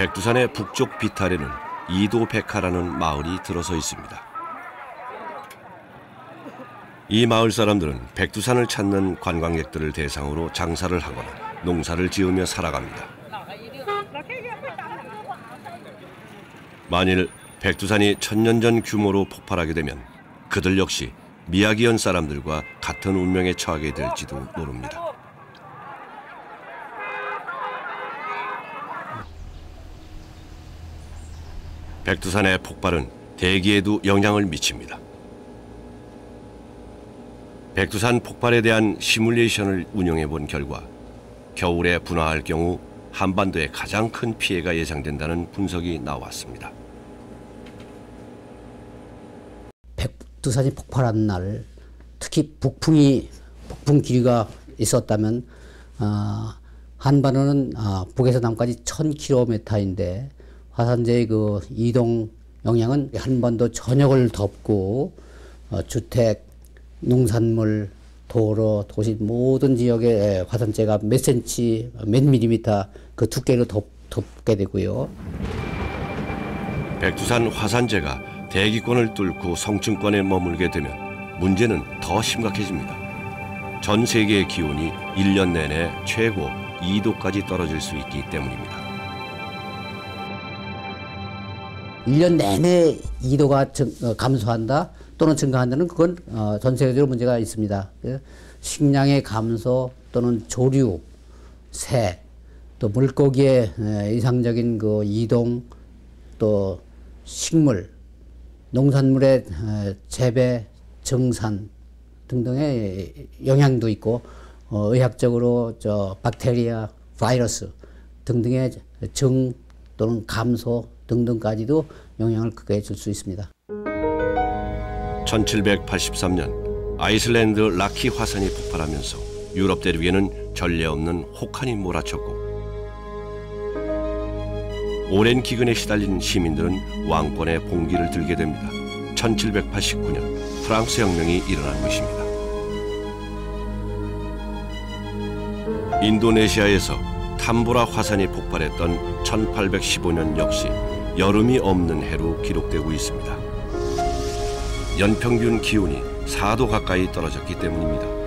백두산의 북쪽 비탈에는 이도백화라는 마을이 들어서 있습니다. 이 마을 사람들은 백두산을 찾는 관광객들을 대상으로 장사를 하거나 농사를 지으며 살아갑니다. 만일 백두산이 천년 전 규모로 폭발하게 되면 그들 역시 미야기현 사람들과 같은 운명에 처하게 될지도 모릅니다. 백두산의 폭발은 대기에도 영향을 미칩니다. 백두산 폭발에 대한 시뮬레이션을 운영해 본 결과 겨울에 분화할 경우 한반도에 가장 큰 피해가 예상된다는 분석이 나왔습니다. 백두산이 폭발한 날 특히 북풍이 북풍 길이가 있었다면 어, 한반도는 어, 북에서 남까지 1000km인데 화산재의 그 이동 영향은 한반도 전역을 덮고 어, 주택, 농산물, 도로, 도시 모든 지역에 화산재가 몇 센치, 몇 밀리미터 그 두께로 덮, 덮게 되고요. 백두산 화산재가 대기권을 뚫고 성층권에 머물게 되면 문제는 더 심각해집니다. 전 세계의 기온이 1년 내내 최고 2도까지 떨어질 수 있기 때문입니다. 1년 내내 2도가 증, 어, 감소한다 또는 증가한다는 그건 어, 전 세계적으로 문제가 있습니다. 그 식량의 감소 또는 조류, 새, 또 물고기의 에, 이상적인 그 이동, 또 식물, 농산물의 에, 재배, 정산 등등의 영향도 있고 어, 의학적으로 저 박테리아, 바이러스 등등의 정 또는 감소 등등까지도 영향을 크게 줄 수 있습니다. 1783년 아이슬란드 라키 화산이 폭발하면서 유럽 대륙에는 전례 없는 혹한이 몰아쳤고 오랜 기근에 시달린 시민들은 왕권의 봉기를 들게 됩니다. 1789년 프랑스 혁명이 일어난 것입니다. 인도네시아에서 탐보라 화산이 폭발했던 1815년 역시 여름이 없는 해로 기록되고 있습니다. 연평균 기온이 4도 가까이 떨어졌기 때문입니다.